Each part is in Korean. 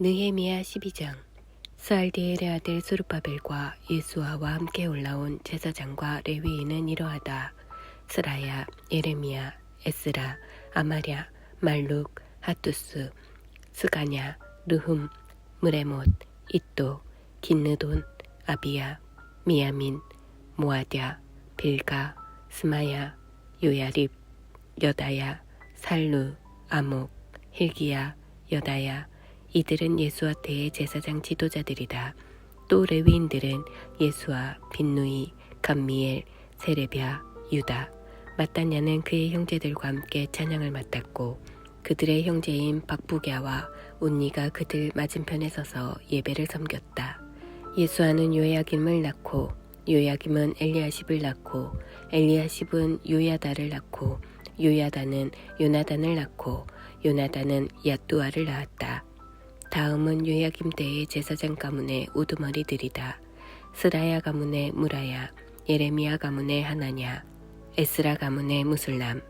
느헤미야 12장 스알디엘의 아들 수르바벨과 예수아와 함께 올라온 제사장과 레위인은 이러하다. 스라야, 예레미야, 에스라, 아마랴, 말룩, 하투스, 스가냐, 르흠, 무레못, 이또, 긴느돈, 아비야, 미야민, 모아랴, 빌가, 스마야, 요야립, 여다야, 살루, 아목, 힐기야, 여다야, 이들은 예수와 때의 제사장 지도자들이다. 또 레위인들은 예수와 빈누이, 감미엘, 세레비아, 유다, 마따냐는 그의 형제들과 함께 찬양을 맡았고 그들의 형제인 박부갸와 온니가 그들 맞은편에 서서 예배를 섬겼다. 예수아는 요야김을 낳고 요야김은 엘리야십을 낳고 엘리야십은 요야다를 낳고 요야다는 요나단을 낳고 요나단은 야뚜아를 낳았다. 다음은 요야김 때의 제사장 가문의 우두머리들이다. 스라야 가문의 무라야, 예레미야 가문의 하나냐, 에스라 가문의 무슬람,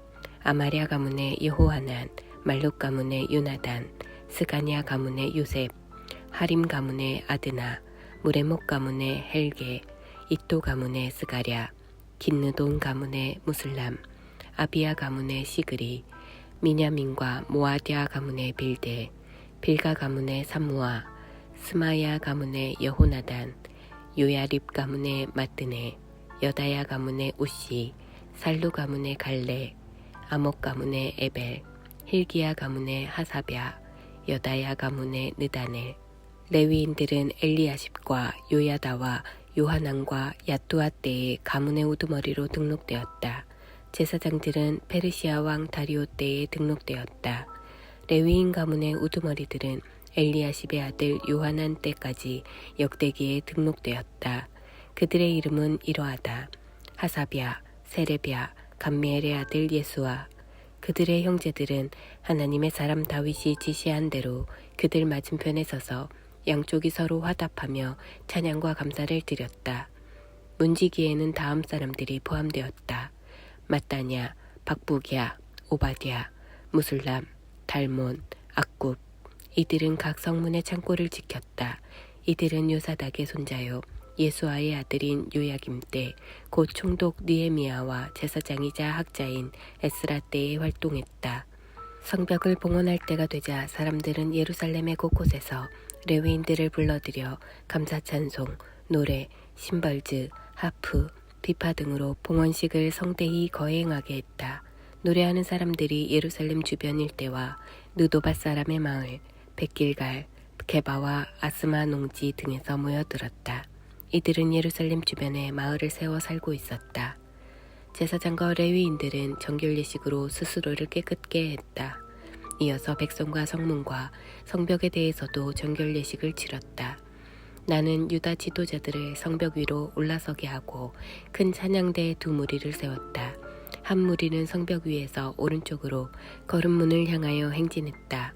아마랴 가문의 여호하난, 말룩 가문의 유나단, 스가냐 가문의 요셉, 하림 가문의 아드나, 무레목 가문의 헬게, 이또 가문의 스가랴, 긴느돈 가문의 무슬람, 아비야 가문의 시그리, 미냐민과 모아디아 가문의 빌데, 빌가 가문의 사무아, 스마야 가문의 여호나단, 요야립 가문의 마뜨네, 여다야 가문의 우시, 살루 가문의 갈레, 아목 가문의 에벨, 힐기야 가문의 하사랴, 여다야 가문의 느다넬. 레위인들은 엘리야십과 요야다와 요하난과 야뚜아 때의 가문의 우두머리로 등록되었다. 제사장들은 페르시아 왕 다리오 때에 등록되었다. 레위인 가문의 우두머리들은 엘리야십의 아들 요하난 때까지 역대기에 등록되었다. 그들의 이름은 이러하다. 하사비아, 세레비아, 감미엘의 아들 예수와 그들의 형제들은 하나님의 사람 다윗이 지시한 대로 그들 맞은편에 서서 양쪽이 서로 화답하며 찬양과 감사를 드렸다. 문지기에는 다음 사람들이 포함되었다. 마따냐, 박부기야, 오바디아, 무술람, 달몬, 악굽. 이들은 각 성문의 창고를 지켰다. 이들은 요사닥의 손자요. 예수아의 아들인 요야김 때 곧 총독 니에미아와 제사장이자 학자인 에스라 때에 활동했다. 성벽을 봉헌할 때가 되자 사람들은 예루살렘의 곳곳에서 레위인들을 불러들여 감사 찬송, 노래, 심벌즈, 하프, 비파 등으로 봉헌식을 성대히 거행하게 했다. 노래하는 사람들이 예루살렘 주변 일대와 느도바 사람의 마을, 백길갈, 게바와 아스마 농지 등에서 모여들었다. 이들은 예루살렘 주변에 마을을 세워 살고 있었다. 제사장과 레위인들은 정결 예식으로 스스로를 깨끗게 했다. 이어서 백성과 성문과 성벽에 대해서도 정결 예식을 치렀다. 나는 유다 지도자들을 성벽 위로 올라서게 하고 큰 찬양대 두 무리를 세웠다. 한 무리는 성벽 위에서 오른쪽으로 걸음문을 향하여 행진했다.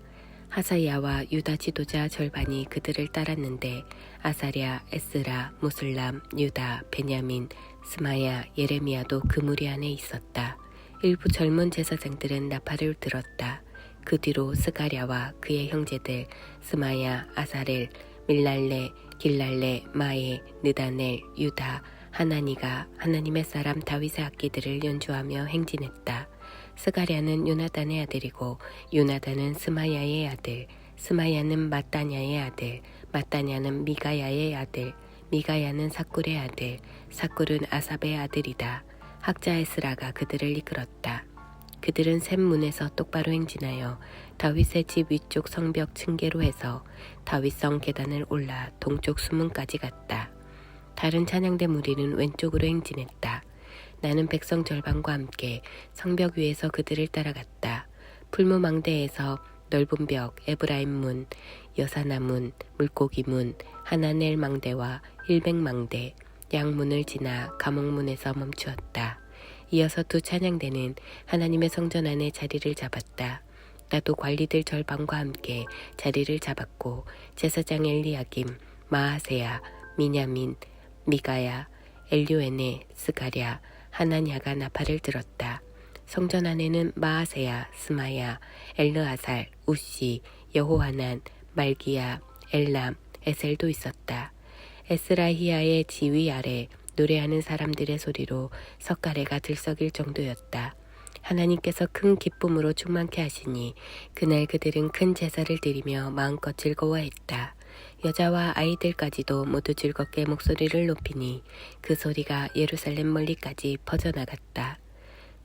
하사야와 유다 지도자 절반이 그들을 따랐는데 아사랴, 에스라, 무슬람, 유다, 베냐민, 스마야, 예레미야도 그 무리 안에 있었다. 일부 젊은 제사장들은 나팔을 들었다. 그 뒤로 스가랴와 그의 형제들 스마야, 아사렐, 밀랄레, 길랄레, 마에, 느다넬, 유다, 하나니가 하나님의 사람 다윗의 악기들을 연주하며 행진했다. 스가랴는 요나단의 아들이고 요나단은 스마야의 아들, 스마야는 마따냐의 아들, 마따냐는 미가야의 아들, 미가야는 사꿀의 아들, 사꿀은 아삽의 아들이다. 학자 에스라가 그들을 이끌었다. 그들은 샘문에서 똑바로 행진하여 다윗의 집 위쪽 성벽 층계로 해서 다윗성 계단을 올라 동쪽 수문까지 갔다. 다른 찬양대 무리는 왼쪽으로 행진했다. 나는 백성 절반과 함께 성벽 위에서 그들을 따라갔다. 풀무망대에서 넓은 벽, 에브라임 문, 여사나문, 물고기 문, 하나넬 망대와 일백 망대, 양문을 지나 감옥문에서 멈추었다. 이어서 두 찬양대는 하나님의 성전 안에 자리를 잡았다. 나도 관리들 절반과 함께 자리를 잡았고 제사장 엘리야김, 마하세야, 미냐민, 미가야, 엘류에네, 스가랴, 하나냐가 나팔을 들었다. 성전 안에는 마하세야, 스마야, 엘르아살, 우시, 여호하난, 말기야, 엘람, 에셀도 있었다. 에스라히야의 지휘 아래 노래하는 사람들의 소리로 석가래가 들썩일 정도였다. 하나님께서 큰 기쁨으로 충만케 하시니 그날 그들은 큰 제사를 드리며 마음껏 즐거워했다. 여자와 아이들까지도 모두 즐겁게 목소리를 높이니 그 소리가 예루살렘 멀리까지 퍼져나갔다.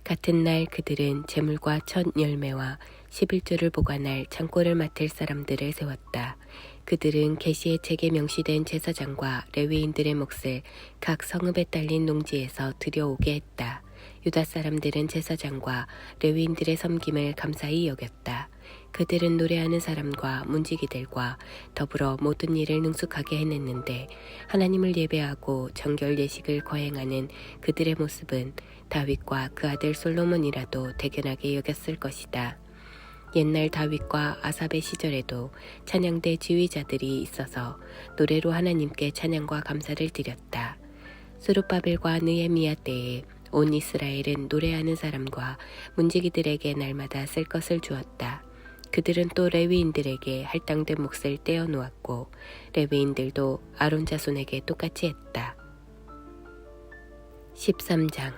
같은 날 그들은 재물과 첫 열매와 11조를 보관할 창고를 맡을 사람들을 세웠다. 그들은 계시의 책에 명시된 제사장과 레위인들의 몫을 각 성읍에 딸린 농지에서 들여오게 했다. 유다 사람들은 제사장과 레위인들의 섬김을 감사히 여겼다. 그들은 노래하는 사람과 문지기들과 더불어 모든 일을 능숙하게 해냈는데 하나님을 예배하고 정결 예식을 거행하는 그들의 모습은 다윗과 그 아들 솔로몬이라도 대견하게 여겼을 것이다. 옛날 다윗과 아삽의 시절에도 찬양대 지휘자들이 있어서 노래로 하나님께 찬양과 감사를 드렸다. 수르바벨과 느헤미야 때에 온 이스라엘은 노래하는 사람과 문지기들에게 날마다 쓸 것을 주었다. 그들은 또 레위인들에게 할당된 몫을 떼어 놓았고 레위인들도 아론 자손에게 똑같이 했다. 13장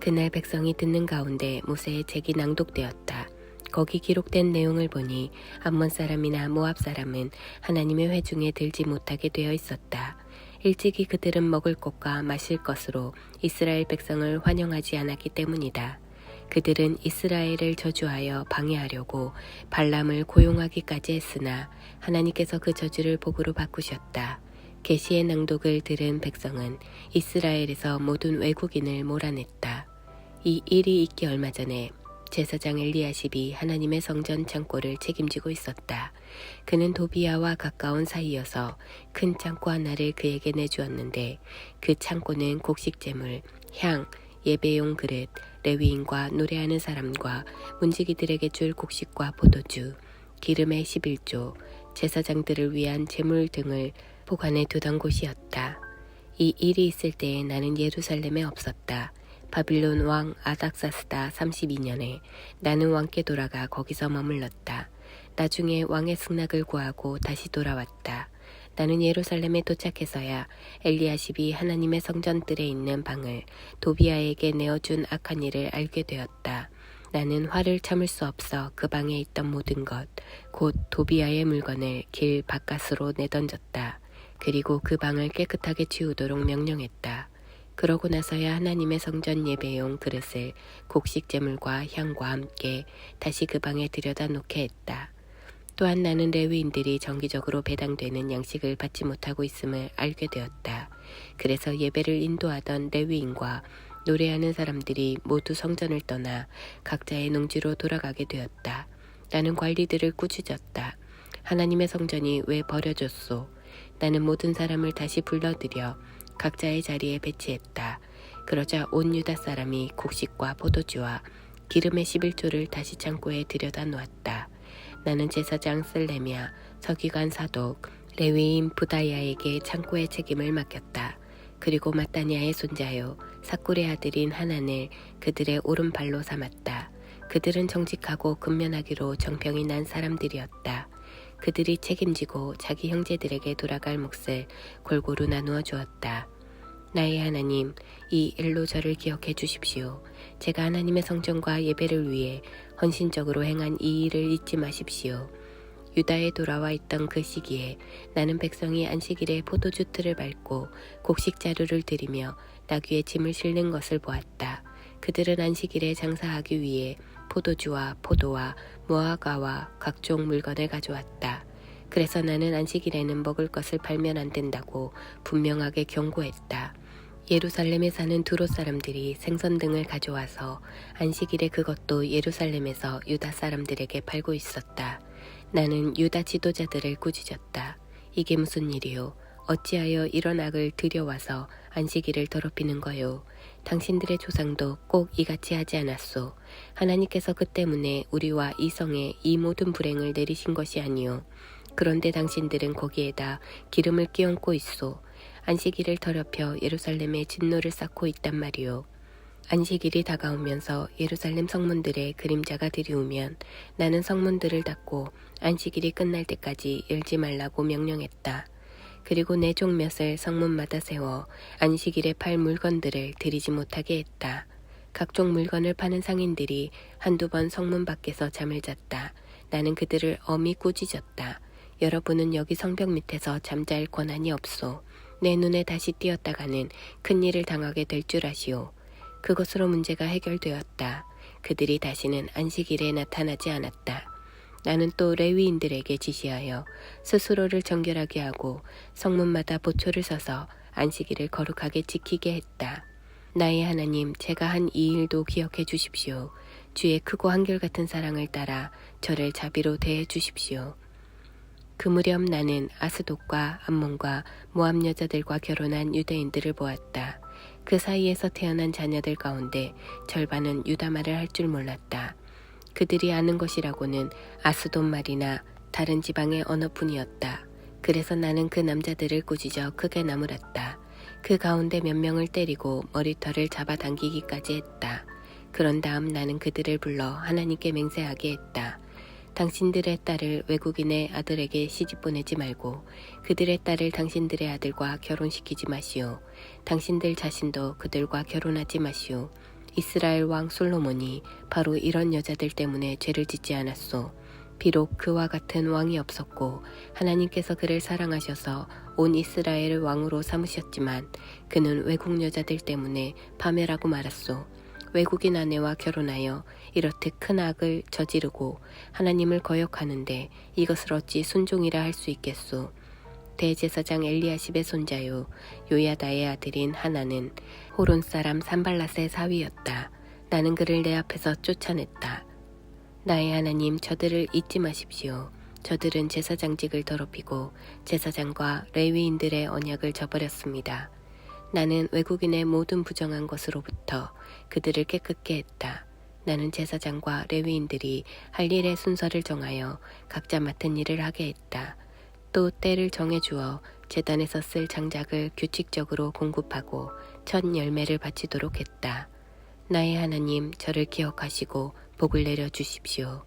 그날 백성이 듣는 가운데 모세의 책이 낭독되었다. 거기 기록된 내용을 보니 암몬 사람이나 모압 사람은 하나님의 회중에 들지 못하게 되어 있었다. 일찍이 그들은 먹을 것과 마실 것으로 이스라엘 백성을 환영하지 않았기 때문이다. 그들은 이스라엘을 저주하여 방해하려고 발람을 고용하기까지 했으나 하나님께서 그 저주를 복으로 바꾸셨다. 계시의 낭독을 들은 백성은 이스라엘에서 모든 외국인을 몰아냈다. 이 일이 있기 얼마 전에 제사장 엘리야십이 하나님의 성전 창고를 책임지고 있었다. 그는 도비야와 가까운 사이여서 큰 창고 하나를 그에게 내주었는데 그 창고는 곡식재물, 향, 예배용 그릇, 레위인과 노래하는 사람과 문지기들에게 줄 곡식과 포도주, 기름의 11조, 제사장들을 위한 재물 등을 보관해 두던 곳이었다. 이 일이 있을 때에 나는 예루살렘에 없었다. 바빌론 왕 아닥사스다 32년에 나는 왕께 돌아가 거기서 머물렀다. 나중에 왕의 승낙을 구하고 다시 돌아왔다. 나는 예루살렘에 도착해서야 엘리야십이 하나님의 성전들에 있는 방을 도비아에게 내어준 악한 일을 알게 되었다. 나는 화를 참을 수 없어 그 방에 있던 모든 것, 곧 도비아의 물건을 길 바깥으로 내던졌다. 그리고 그 방을 깨끗하게 치우도록 명령했다. 그러고 나서야 하나님의 성전 예배용 그릇을 곡식 제물과 향과 함께 다시 그 방에 들여다 놓게 했다. 또한 나는 레위인들이 정기적으로 배당되는 양식을 받지 못하고 있음을 알게 되었다. 그래서 예배를 인도하던 레위인과 노래하는 사람들이 모두 성전을 떠나 각자의 농지로 돌아가게 되었다. 나는 관리들을 꾸짖었다. 하나님의 성전이 왜 버려졌소? 나는 모든 사람을 다시 불러들여 각자의 자리에 배치했다. 그러자 온 유다 사람이 곡식과 포도주와 기름의 11조를 다시 창고에 들여다 놓았다. 나는 제사장 슬레미아, 서기관 사독, 레위인 부다야에게 창고의 책임을 맡겼다. 그리고 마따니아의 손자요, 사꿀의 아들인 하난을 그들의 오른발로 삼았다. 그들은 정직하고 근면하기로 정평이 난 사람들이었다. 그들이 책임지고 자기 형제들에게 돌아갈 몫을 골고루 나누어 주었다. 나의 하나님, 이 일로 저를 기억해 주십시오. 제가 하나님의 성전과 예배를 위해 헌신적으로 행한 이 일을 잊지 마십시오. 유다에 돌아와 있던 그 시기에 나는 백성이 안식일에 포도주 틀을 밟고 곡식 자루를 들이며 나귀의 짐을 실는 것을 보았다. 그들은 안식일에 장사하기 위해 포도주와 포도와 무화과와 각종 물건을 가져왔다. 그래서 나는 안식일에는 먹을 것을 팔면 안 된다고 분명하게 경고했다. 예루살렘에 사는 두로 사람들이 생선 등을 가져와서 안식일에 그것도 예루살렘에서 유다 사람들에게 팔고 있었다. 나는 유다 지도자들을 꾸짖었다. 이게 무슨 일이요? 어찌하여 이런 악을 들여와서 안식일을 더럽히는 거요? 당신들의 조상도 꼭 이같이 하지 않았소. 하나님께서 그 때문에 우리와 이 성에 이 모든 불행을 내리신 것이 아니요. 그런데 당신들은 거기에다 기름을 끼얹고 있소. 안식일을 더럽혀 예루살렘에 진노를 쌓고 있단 말이요. 안식일이 다가오면서 예루살렘 성문들의 그림자가 들이우면 나는 성문들을 닫고 안식일이 끝날 때까지 열지 말라고 명령했다. 그리고 내 종 몇을 성문마다 세워 안식일에 팔 물건들을 들이지 못하게 했다. 각종 물건을 파는 상인들이 한두 번 성문 밖에서 잠을 잤다. 나는 그들을 엄히 꾸짖었다. 여러분은 여기 성벽 밑에서 잠잘 권한이 없소. 내 눈에 다시 띄었다가는 큰 일을 당하게 될 줄 아시오. 그것으로 문제가 해결되었다. 그들이 다시는 안식일에 나타나지 않았다. 나는 또 레위인들에게 지시하여 스스로를 정결하게 하고 성문마다 보초를 서서 안식일을 거룩하게 지키게 했다. 나의 하나님, 제가 한 이 일도 기억해 주십시오. 주의 크고 한결같은 사랑을 따라 저를 자비로 대해 주십시오. 그 무렵 나는 아스돗과 암몬과 모압 여자들과 결혼한 유대인들을 보았다. 그 사이에서 태어난 자녀들 가운데 절반은 유다 말을 할 줄 몰랐다. 그들이 아는 것이라고는 아스돗 말이나 다른 지방의 언어뿐이었다. 그래서 나는 그 남자들을 꾸짖어 크게 나무랐다. 그 가운데 몇 명을 때리고 머리털을 잡아당기기까지 했다. 그런 다음 나는 그들을 불러 하나님께 맹세하게 했다. 당신들의 딸을 외국인의 아들에게 시집 보내지 말고 그들의 딸을 당신들의 아들과 결혼시키지 마시오. 당신들 자신도 그들과 결혼하지 마시오. 이스라엘 왕 솔로몬이 바로 이런 여자들 때문에 죄를 짓지 않았소. 비록 그와 같은 왕이 없었고 하나님께서 그를 사랑하셔서 온 이스라엘을 왕으로 삼으셨지만 그는 외국 여자들 때문에 파멸하고 말았소. 외국인 아내와 결혼하여 이렇듯 큰 악을 저지르고 하나님을 거역하는데 이것을 어찌 순종이라 할 수 있겠소. 대제사장 엘리야십의 손자요 요야다의 아들인 하나는 호론 사람 산발랏의 사위였다. 나는 그를 내 앞에서 쫓아냈다. 나의 하나님 저들을 잊지 마십시오. 저들은 제사장직을 더럽히고 제사장과 레위인들의 언약을 저버렸습니다. 나는 외국인의 모든 부정한 것으로부터 그들을 깨끗게 했다. 나는 제사장과 레위인들이 할 일의 순서를 정하여 각자 맡은 일을 하게 했다. 또 때를 정해 주어 재단에서 쓸 장작을 규칙적으로 공급하고 첫 열매를 바치도록 했다. 나의 하나님 저를 기억하시고 복을 내려 주십시오.